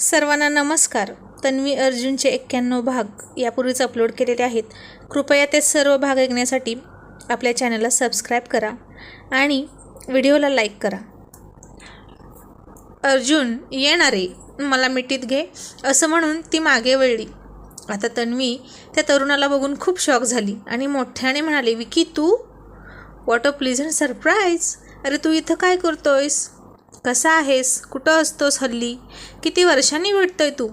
सर्वांना नमस्कार. तन्वी अर्जुनचे एक्क्याण्णव भाग यापूर्वीच अपलोड केलेले आहेत. कृपया ते सर्व भाग ऐकण्यासाठी आपल्या चॅनलला सबस्क्राईब करा आणि व्हिडिओला लाईक करा. अर्जुन येणारे मला मिठीत घे. असं म्हणून ती मागे वळली. आता तन्वी त्या तरुणाला बघून खूप शॉक झाली आणि मोठ्याने म्हणाली विकी तू? वॉट अ प्लीजंट सरप्राईज अरे तू इथं काय करतोयस? कसा आहेस? कुठं असतोस हल्ली? किती वर्षांनी भेटतोय तू?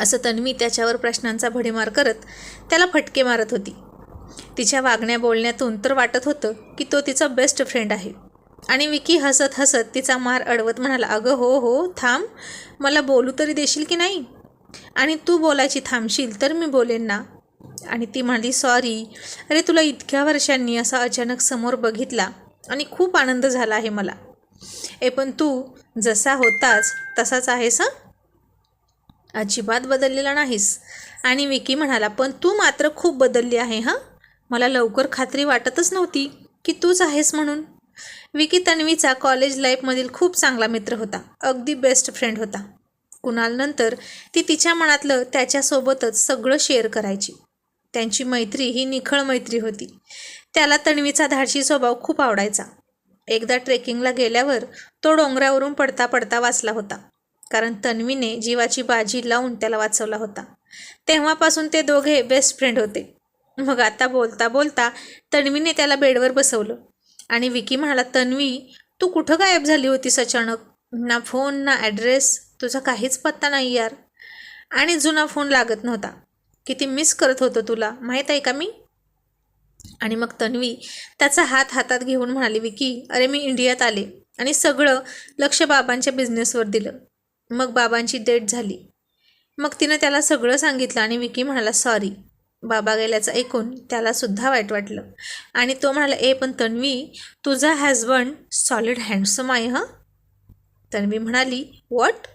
असं तन्वी त्याच्यावर प्रश्नांचा भडीमार करत त्याला फटके मारत होती. तिच्या वागण्या बोलण्यातून तर वाटत होतं की तो तिचा बेस्ट फ्रेंड आहे. आणि विकी हसत हसत तिचा मार अडवत म्हणाला अगं हो हो थांब. मला बोलू तरी देशील की नाही? आणि तू बोलायची थांबशील तर मी बोलेन ना. आणि ती म्हणाली सॉरी अरे तुला इतक्या वर्षांनी असा अचानक समोर बघितला आणि खूप आनंद झाला आहे मला. ए पण तू जसा होतास तसाच आहेस हं? अजिबात बदललेला नाहीस. आणि विकी म्हणाला पण तू मात्र खूप बदलली आहे हां? मला लवकर खात्री वाटतच नव्हती की तूच आहेस म्हणून. विकी तन्वीचा कॉलेज लाईफमधील खूप चांगला मित्र होता. अगदी बेस्ट फ्रेंड होता. कुणालनंतर ती तिच्या मनातलं त्याच्यासोबतच सगळं शेअर करायची. त्यांची मैत्री ही निखळ मैत्री होती. त्याला तन्वीचा धाडशी स्वभाव खूप आवडायचा. एकदा ट्रेकिंगला गेल्यावर तो डोंगरावरून पडता पडता वाचला होता. कारण तन्वीने जीवाची बाजी लावून त्याला वाचवला होता. तेव्हापासून ते दोघे बेस्ट फ्रेंड होते. मग आता बोलता बोलता तन्वीने त्याला बेडवर बसवलं. आणि विकी म्हणाला तन्वी तू कुठं गायब झाली होतीस अचानक? ना फोन ना ॲड्रेस तुझा काहीच पत्ता नाही यार. आणि जुना फोन लागत नव्हता. किती मिस करत होतो तुला. माहीत आहे का मी? आणि मग तन्वी त्याचा हात हातात घेऊन म्हणाली विकी अरे मी इंडियात आले आणि सगळं लक्ष बाबांच्या बिझनेसवर दिलं. मग बाबांची डेट झाली. मग तिनं त्याला सगळं सांगितलं आणि विकी म्हणाला सॉरी बाबा गेल्याचं ऐकून त्यालासुद्धा वाईट वाटलं. आणि तो म्हणाला ए पण तन्वी तुझा हॅजबंड सॉलिड हँडसम आहे हं? तन्वी म्हणाली वॉट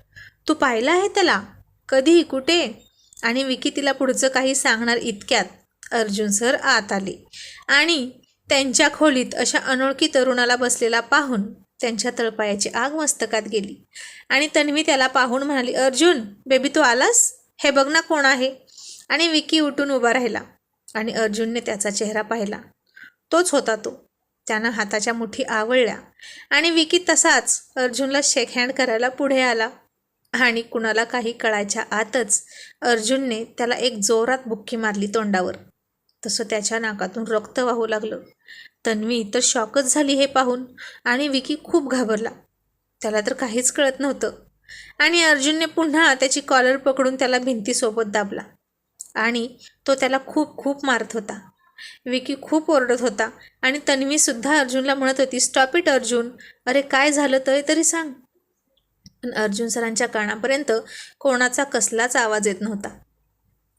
तू पाहिलं आहे त्याला? कधी कुठे? आणि विकी तिला पुढचं काही सांगणार इतक्यात अर्जुन सर आत आले. आणि त्यांच्या खोलीत अशा अनोळखी तरुणाला बसलेला पाहून त्यांच्या तळपायाची आग मस्तकात गेली. आणि तन्वी त्याला पाहून म्हणाली अर्जुन बेबी तू आलास? हे बघ ना कोण आहे. आणि विकी उठून उभा राहिला. आणि अर्जुनने त्याचा चेहरा पाहिला. तोच होता तो. त्यानं हाताच्या मुठी आवळल्या. आणि विकी तसाच अर्जुनला शेक हँड करायला पुढे आला. आणि कुणाला काही कळायच्या आतच अर्जुनने त्याला एक जोरात बुक्की मारली तोंडावर. तसं त्याच्या नाकातून रक्त वाहू लागलं. तन्वी तर शॉकच झाली हे पाहून आणि विकी खूप घाबरला. त्याला तर काहीच कळत नव्हतं. आणि अर्जुनने पुन्हा त्याची कॉलर पकडून त्याला भिंतीसोबत दाबला. आणि तो त्याला खूप खूप मारत होता. विकी खूप ओरडत होता आणि तन्वीसुद्धा अर्जुनला म्हणत होती स्टॉप इट अर्जुन. अरे काय झालं तरी तरी सांग. पण अर्जुन सरांच्या कानापर्यंत कोणाचा कसलाच आवाज येत नव्हता.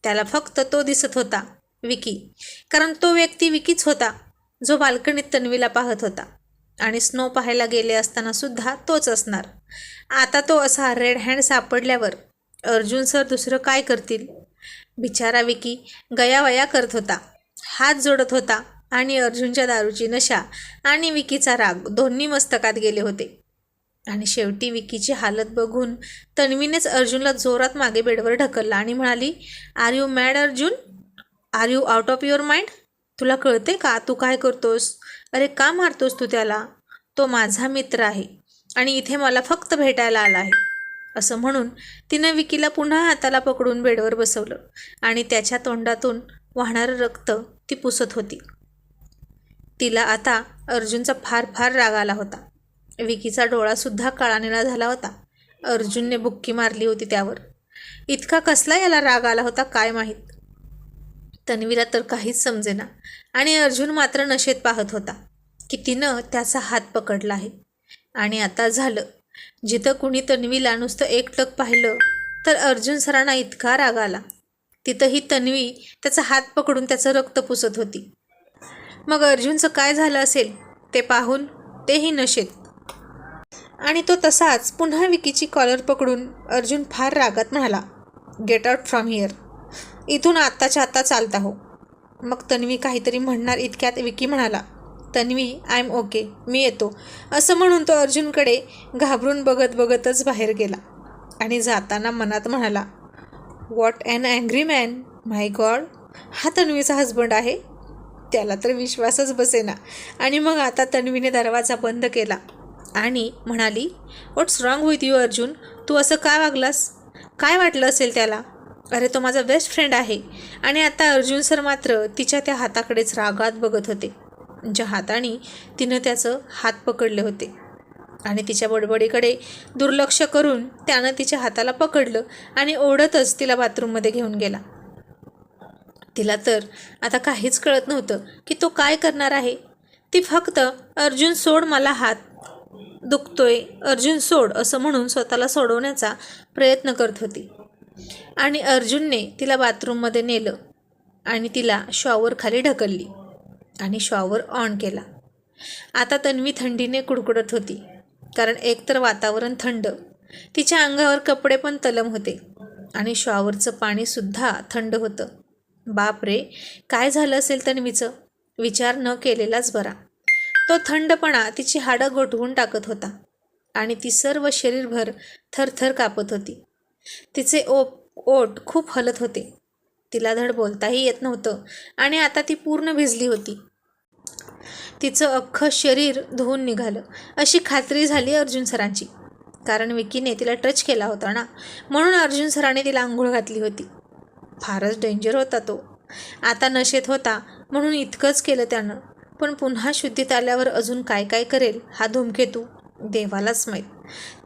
त्याला फक्त तो दिसत होता. विकी. कारण तो व्यक्ती विकीच होता जो बाल्कनीत तन्वीला पाहत होता. आणि स्नो पाहायला गेले असताना सुद्धा तोच असणार. आता तो असा रेड हँड सापडल्यावर अर्जुन सर दुसरं काय करतील? बिचारा विकी गयावया करत होता. हात जोडत होता आणि अर्जुनच्या दारूची नशा आणि विकीचा राग दोन्ही मस्तकात गेले होते. आणि शेवटी विकीची हालत बघून तन्वीनेच अर्जुनला जोरात मागे बेडवर ढकलला आणि म्हणाली are you mad Arjun? Are you out of your mind तुला कळते का? तू काय करतोस? अरे का मारतोस तू त्याला? तो माझा मित्र आहे आणि इथे मला फक्त भेटायला आला आहे. असं म्हणून तिनं विकीला पुन्हा हाताला पकडून बेडवर बसवलं आणि त्याच्या तोंडातून वाहणारं रक्त ती पुसत होती. तिला आता अर्जुनचा फार फार राग आला होता. विकीचा डोळासुद्धा काळानिळा झाला होता. अर्जुनने बुक्की मारली होती त्यावर. इतका कसला याला राग आला होता काय माहीत? तन्वीला तर काहीच समजेना. आणि अर्जुन मात्र नशेत पाहत होता की तिनं त्याचा हात पकडला आहे. आणि आता झालं. जिथं कुणी तन्वीला नुसतं एकटक पाहिलं तर अर्जुन सरांना इतका राग आला. तिथंही तन्वी त्याचा हात पकडून त्याचं रक्त पुसत होती. मग अर्जुनचं काय झालं असेल ते पाहून तेही नशेत. आणि तो तसाच पुन्हा विकीची कॉलर पकडून अर्जुन फार रागात म्हणाला गेट आउट फ्रॉम हिअर इथून आत्ताच्या आत्ता चालता हो मग तन्वी काहीतरी म्हणणार इतक्यात विकी म्हणाला तन्वी आय एम ओके मी येतो. असं म्हणून तो अर्जुनकडे घाबरून बघत बघतच बाहेर गेला आणि जाताना मनात म्हणाला what an angry man my god हा तन्वीचा हजबंड आहे? त्याला तर विश्वासच बसेना. आणि मग आता तन्वीने दरवाजा बंद केला आणि म्हणाली what's wrong with you Arjun? तू असं का वागलास? काय वाटलं असेल त्याला? अरे तो माझा बेस्ट फ्रेंड आहे. आणि आता अर्जुन सर मात्र तिच्या त्या हाताकडेच रागात बघत होते. ज्या हाताने तिनं त्याचं हात पकडले होते. आणि तिच्या बडबडीकडे दुर्लक्ष करून त्यानं तिच्या हाताला पकडलं आणि ओढतच तिला बाथरूममध्ये घेऊन गेला. तिला तर आता काहीच कळत नव्हतं की तो काय करणार आहे. ती फक्त अर्जुन सोड मला हात. दुखतोय अर्जुन सोड असं म्हणून स्वतःला सोडवण्याचा प्रयत्न करत होती. आणि अर्जुनने तिला बाथरूममध्ये नेलं आणि तिला शॉवर खाली ढकलली आणि शॉवर ऑन केला. आता तन्वी थंडीने कुडकुडत होती कारण एकतर वातावरण थंड तिच्या अंगावर कपडे पण तलम होते आणि शॉवरचं पाणीसुद्धा थंड होतं. बाप रे काय झालं असेल तन्वीचं? विचार न केलेलाच बरा. तो थंडपणा तिची हाडं गोठवून टाकत होता आणि ती सर्व शरीरभर थरथर कापत होती. तिचे ओप ओठ खूप हलत होते. तिला धड बोलताही येत नव्हतं आणि आता ती पूर्ण भिजली होती. तिचं अख्खं शरीर धुवून निघालं अशी खात्री झाली अर्जुन सरांची. कारण विकीने तिला टच केला होता ना म्हणून अर्जुन सरांनी तिला आंघोळ घातली होती. फारच डेंजर होता तो. आता नशेत होता म्हणून इतकंच केलं त्यानं. पण पुन्हा शुद्धीत आल्यावर अजून काय काय करेल हा धूमकेतू देवालाच माहीत.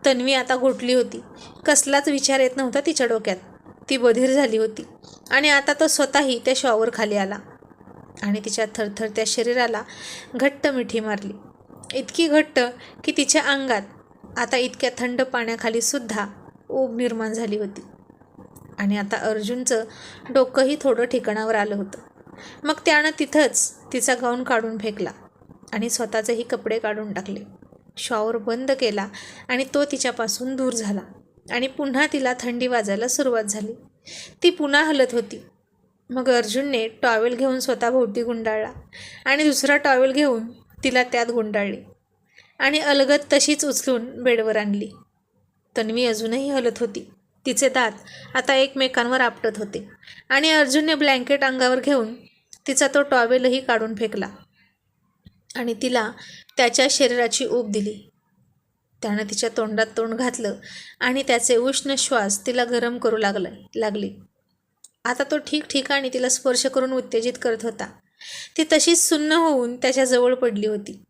तन्वी आता घोटली होती. कसलाच विचार येत नव्हता तिच्या डोक्यात. ती बधीर झाली होती आणि आता तो स्वतःही त्या शॉवर खाली आला आणि तिच्या थरथरत्या शरीराला घट्ट मिठी मारली. इतकी घट्ट की तिच्या अंगात आता इतक्या थंड पाण्याखाली सुद्धा ऊब निर्माण झाली होती. आणि आता अर्जुनचं डोकंही थोडं ठिकाणावर आलं होतं. मग त्यानं तिथंच तिचा गाऊन काढून फेकला आणि स्वतःचेही कपडे काढून टाकले. शॉवर बंद केला आणि तो तिच्यापासून दूर झाला. आणि पुन्हा तिला थंडी वाजायला सुरुवात झाली. ती पुन्हा हलत होती. मग अर्जुनने टॉवेल घेऊन स्वतःभोवती गुंडाळला आणि दुसरा टॉवेल घेऊन तिला त्यात गुंडाळली आणि अलगत तशीच उचलून बेडवर आणली. तन्वी अजूनही हलत होती. तिचे दात आता एकमेकांवर आपटत होते आणि अर्जुनने ब्लँकेट अंगावर घेऊन तिचा तो टॉवेलही काढून फेकला. आणि तिला त्याच्या शरीराची ऊब दिली. त्यानं तिच्या तोंडात तोंड घातलं आणि त्याचे उष्ण श्वास तिला गरम करू लागलं लागले. आता तो ठिकठिकाणी तिला स्पर्श करून उत्तेजित करत होता. ती तशीच सुन्न होऊन त्याच्याजवळ पडली होती.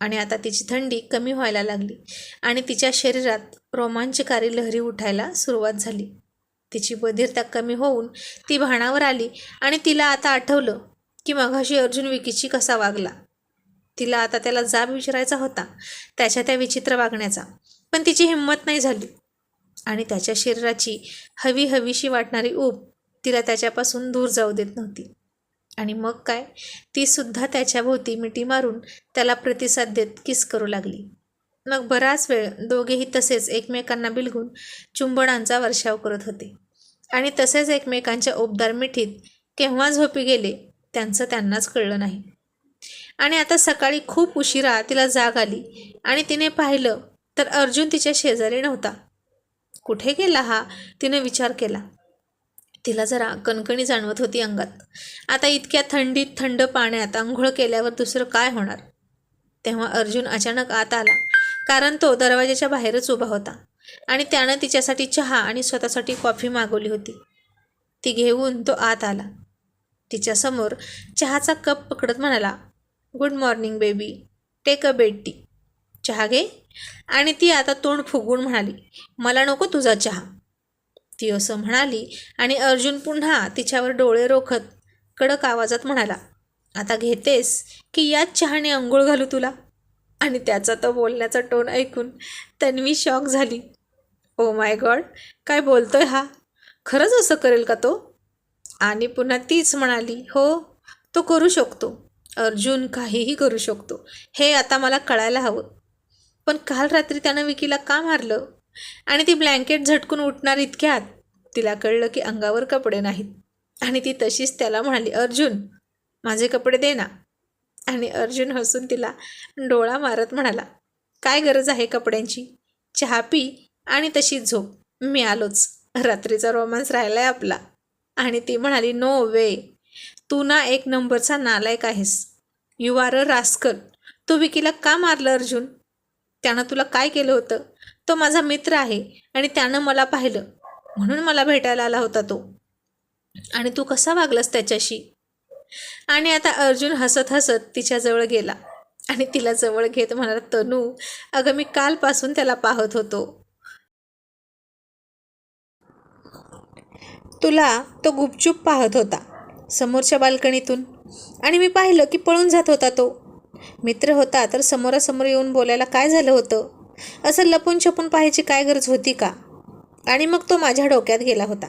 आणि आता तिची थंडी कमी व्हायला लागली आणि तिच्या शरीरात रोमांचकारी लहरी उठायला सुरुवात झाली. तिची बधिरता कमी होऊन ती भाणावर आली आणि तिला आता आठवलं की मघाशी अर्जुन विकीची कसा वागला. तिला आता त्याला जाब विचारायचा होता. त्याच्या त्या विचित्र वागण्याचा. पण तिची हिंमत नाही झाली. आणि त्याच्या शरीराची हवी हवीशी वाटणारी ऊब तिला त्याच्यापासून दूर जाऊ देत नव्हती. आणि मग काय? ती सुद्धा मिठी मारून त्याला प्रतिसाद देत किस करू लागली. मग बराच वेळ दोघेही तसेच एकमेकांना बिलगून चुंबणांचा वर्षाव करत होते. आणि तसेच एकमेकांच्या ओबदार मिठीत केव्हा झोपी गेले त्यांचं त्यांनाच कळलं नाही. आणि आता सकाळी खूप उशिरा तिला जाग आली आणि तिने पाहिलं तर अर्जुन तिच्या शेजारी नव्हता. कुठे गेला हा? तिने विचार केला. तिला जरा कणकणी जाणवत होती अंगात. आता इतक्या थंडीत थंड पाण्यात आंघोळ केल्यावर दुसरं काय होणार? तेव्हा अर्जुन अचानक आत आला कारण तो दरवाजाच्या बाहेरच उभा होता आणि त्यानं तिच्यासाठी चहा आणि स्वतःसाठी कॉफी मागवली होती. ती घेऊन तो आत आला. तिच्यासमोर चहाचा कप पकडत म्हणाला good morning baby take a bed tea चहा घे. आणि ती आता तोंड फुगून म्हणाली मला नको तुझा चहा. ती असं म्हणाली आणि अर्जुन पुन्हा तिच्यावर डोळे रोखत कडक आवाजात म्हणाला आता घेतेस की याच चहाने अंघोळ घालू तुला? आणि त्याचा तो बोलण्याचा टोन ऐकून तन्वी शॉक झाली. ओ माय गॉड काय बोलतोय हा? खरंच असं करेल का तो? आणि पुन्हा तीच म्हणाली हो तो करू शकतो. अर्जुन काहीही करू शकतो. हे आता मला कळायला हवं. पण काल रात्री त्यानं विकीला का मारलं? आणि ती ब्लँकेट झटकून उठणार इतक्यात तिला कळलं की अंगावर कपडे नाहीत. आणि ती तशीच त्याला म्हणाली अर्जुन माझे कपडे दे ना. आणि अर्जुन हसून तिला डोळा मारत म्हणाला काय गरज आहे कपड्यांची? चहा पी आणि तशीच झोप. मी आलोच. रात्रीचा रोमांस राहिलाय आपला. आणि ती म्हणाली नो वे. तू ना एक नंबरचा नालायक आहेस. यू आर अ रास्कल तू विकीला का मारलं अर्जुन? त्यानं तुला काय केलं होतं? तो माझा मित्र आहे आणि त्यानं मला पाहिलं. म्हणून मला भेटायला आला होता तो. आणि तू कसा वागलास त्याच्याशी? आणि आता अर्जुन हसत हसत तिच्याजवळ गेला. आणि तिला जवळ घेत म्हणाला तनू अगं मी कालपासून त्याला पाहत होतो. तुला तो गुपचूप पाहत होता. समोरच्या बाल्कनीतून. आणि मी पाहिलं की पळून जात होता तो. मित्र होता तर समोरासमोर येऊन बोलायला काय झालं होतं? असं लपून छपून पाहायची काय गरज होती का? आणि मग तो माझ्या डोक्यात गेला होता.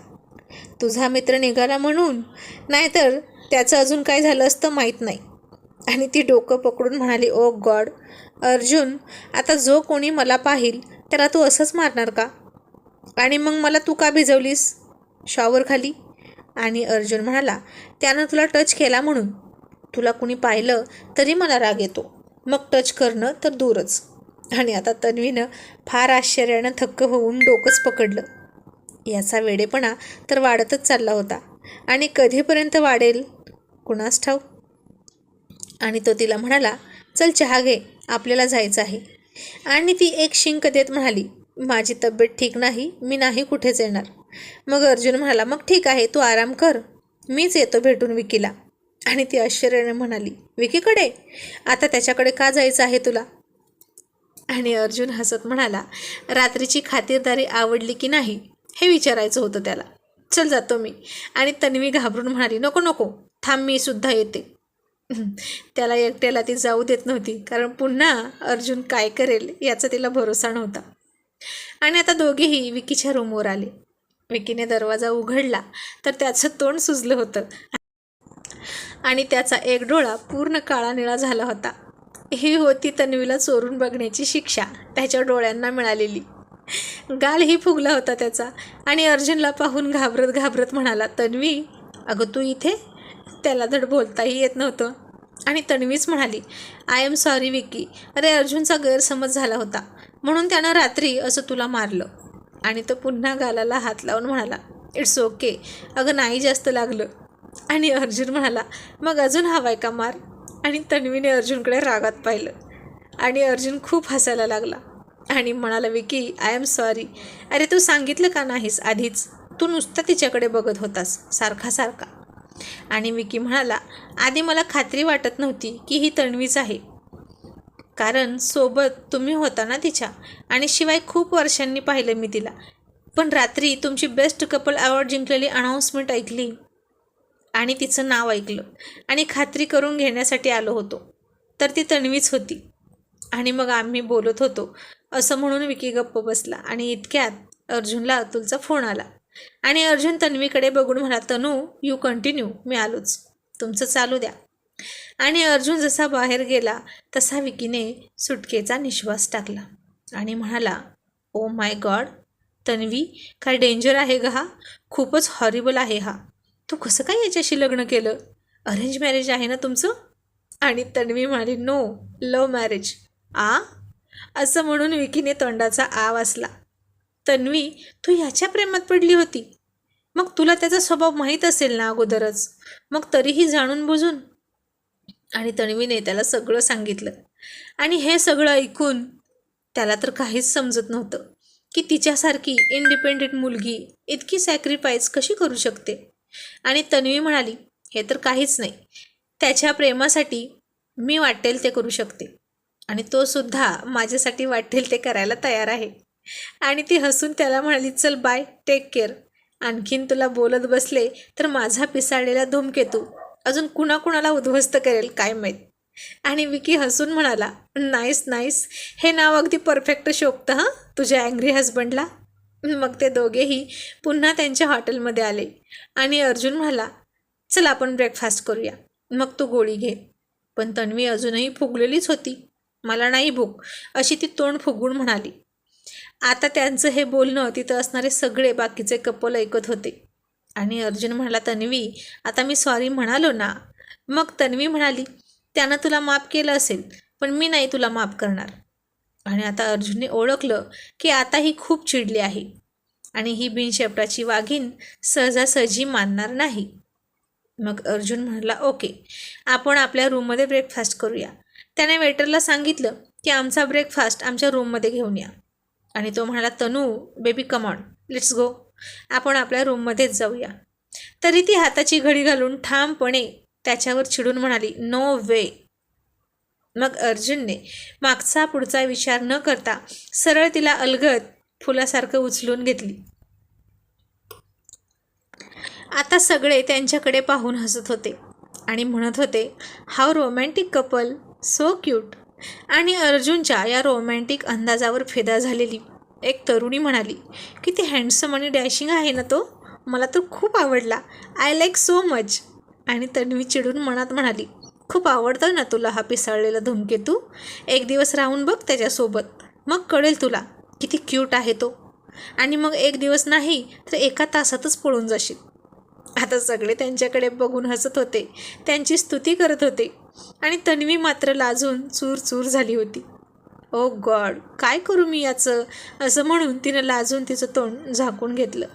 तुझा मित्र निघाला म्हणून? नाहीतर त्याचं अजून काय झालं असतं माहीत नाही. आणि ती डोकं पकडून म्हणाली ओ गॉड अर्जुन आता जो कोणी मला पाहिल त्याला तू असंच मारणार का? आणि मग मला तू का भिजवलीस? शॉवर खाली? आणि अर्जुन म्हणाला त्यानं तुला टच केला म्हणून. तुला कुणी पाहिलं तरी मला राग येतो. मग टच करणं तर दूरच. आणि आता तन्वीनं फार आश्चर्यानं थक्क होऊन डोकंच पकडलं. याचा वेडेपणा तर वाढतच चालला होता. आणि कधीपर्यंत वाढेल? कुणास ठाऊ आणि तो तिला म्हणाला चल चहा घे आपल्याला जायचं आहे. आणि ती एक शिंक देत म्हणाली माझी तब्येत ठीक नाही मी नाही कुठेच येणार. मग अर्जुन म्हणाला मग ठीक आहे तू आराम कर. मीच येतो भेटून विकीला. आणि ती आश्चर्याने म्हणाली विकीकडे? आता त्याच्याकडे का जायचं आहे तुला? आणि अर्जुन हसत म्हणाला रात्रीची खातिरदारी आवडली की नाही हे विचारायचं होतं त्याला. चल जातो मी. आणि तन्वी घाबरून म्हणाली नको नको थांब मी सुद्धा येते. त्याला एकट्याला ती जाऊ देत नव्हती कारण पुन्हा अर्जुन काय करेल याचा तिला भरोसा नव्हता. आणि आता दोघेही विकीच्या रूमवर आले. विकीने दरवाजा उघडला तर त्याचं तोंड सुजलं होतं. आणि त्याचा एक डोळा पूर्ण काळा निळा झाला होता. ही होती तन्वीला चोरून बघण्याची शिक्षा. त्याच्या डोळ्यांना मिळालेली. गालही फुगला होता त्याचा. आणि अर्जुनला पाहून घाबरत घाबरत म्हणाला तन्वी अगं तू इथे? त्याला धड बोलताही येत नव्हतं. आणि तन्वीच म्हणाली आय एम सॉरी विकी अरे अर्जुनचा गैरसमज झाला होता. म्हणून त्यानं रात्री असं तुला मारलं. आणि तो पुन्हा गालाला हात लावून म्हणाला इट्स ओके अगं नाही जास्त लागलं. आणि अर्जुन म्हणाला मग अजून हवाय का मार? आणि तन्वीने अर्जुनकडे रागात पाहिलं. आणि अर्जुन खूप हसायला लागला. आणि म्हणाला विकी आय एम सॉरी अरे तू सांगितलं का नाहीस आधीच? तू नुसता तिच्याकडे बघत होतास सारखा सारखा. आणि विकी म्हणाला आधी मला खात्री वाटत नव्हती की ही तन्वीच आहे. कारण सोबत तुम्ही होता ना तिच्या. आणि शिवाय खूप वर्षांनी पाहिलं मी तिला. पण रात्री तुमची बेस्ट कपल अवॉर्ड जिंकलेली अनाऊन्समेंट ऐकली आणि तिचं नाव ऐकलं. आणि खात्री करून घेण्यासाठी आलो होतो. तर ती तन्वीच होती. आणि मग आम्ही बोलत होतो. असं म्हणून विकी गप्प बसला आणि इतक्यात अर्जुनला अतुलचा फोन आला. आणि अर्जुन तन्वीकडे बघून म्हणा तनू यू कंटिन्यू मी आलोच. तुमचं चालू द्या. आणि अर्जुन जसा बाहेर गेला तसा विकीने सुटकेचा निश्वास टाकला आणि म्हणाला ओ माय गॉड तन्वी काय डेंजर आहे ग हा? खूपच हॉरिबल आहे हा. तू कसं काय याच्याशी लग्न केलं? अरेंज मॅरेज आहे ना तुमचं? आणि तन्वी म्हणाली नो लव मॅरेज आ? असं म्हणून विकीने तोंडाचा आ वाचला तन्वी तू ह्याच्या प्रेमात पडली होती. मग तुला त्याचा स्वभाव माहीत असेल ना अगोदरच. मग तरीही जाणून बुजून आणि तन्वीने त्याला सगळं सांगितलं. आणि हे सगळं ऐकून त्याला तर काहीच समजत नव्हतं की तिच्यासारखी इंडिपेंडेंट मुलगी इतकी सॅक्रिफाईस कशी करू शकते? आणि तन्वी म्हणाली हे तर काहीच नाही. त्याच्या प्रेमासाठी मी वाटेल ते करू शकते. आणि तो सुद्धा माझ्यासाठी वाटेल ते करायला तयार आहे. आणि ती हसून त्याला म्हणाली चल बाय टेक केअर आणखीन तुला बोलत बसले तर माझा पिसाळलेला धूमकेतू अजून कुणाकुणाला उद्ध्वस्त करेल काय माहीत. आणि विकी हसून म्हणाला नाईस नाईस. हे नाव अगदी परफेक्ट शोभतं हां? तुझ्या अँग्री हजबंडला मग ते दोघेही पुन्हा त्यांच्या हॉटेलमध्ये आले. आणि अर्जुन म्हणाला चल आपण ब्रेकफास्ट करूया. मग तू गोळी घे. पण तन्वी अजूनही फुगलेलीच होती. मला नाही भूक अशी ती तोंड फुगून म्हणाली. आता त्यांचं हे बोलणं तिथं असणारे सगळे बाकीचे कपल ऐकत होते. आणि अर्जुन म्हणाला तन्वी आता मी सॉरी म्हणालो ना. मग तन्वी म्हणाली त्यानं तुला माफ केलं असेल पण मी नाही तुला माफ करणार. आणि आता अर्जुनने ओळखलं की आता ही खूप चिडली आहे आणि ही बिनशेपटाची वाघीण सहजासहजी मानणार नाही. मग अर्जुन म्हणाला ओके आपण आपल्या रूममध्ये ब्रेकफास्ट करूया. त्याने वेटरला सांगितलं की आमचा ब्रेकफास्ट आमच्या रूममध्ये घेऊन या. आणि तो म्हणाला Tanu baby come on let's go आपण आपल्या रूममध्येच जाऊया. तरी ती हाताची घडी घालून ठामपणे त्याच्यावर चिडून म्हणाली नो वे मग अर्जुनने मागचा पुढचा विचार न करता सरळ तिला अलगद फुलासारखं उचलून घेतली. आता सगळे त्यांच्याकडे पाहून हसत होते आणि म्हणत होते how romantic couple so cute आणि अर्जुनच्या या रोमॅन्टिक अंदाजावर फेदा झालेली. एक तरुणी म्हणाली किती हँडसम आणि डॅशिंग आहे ना तो. मला तो खूप आवडला. आय लाईक सो मच आणि तन्वी चिडून मनात म्हणाली खूप आवडतं ना तुला हा पिसाळलेला धूमकेतू. एक दिवस राहून बघ त्याच्यासोबत. मग कळेल तुला किती क्यूट आहे तो. आणि मग एक दिवस नाही तर एका तासातच पळून जाशील. आता सगळे त्यांच्याकडे बघून हसत होते. त्यांची स्तुती करत होते. आणि तन्वी मात्र लाजून चूर चूर झाली होती. ओ गॉड काय करू मी याचं? असं म्हणून तिनं लाजून तिचं तोंड झाकून घेतलं.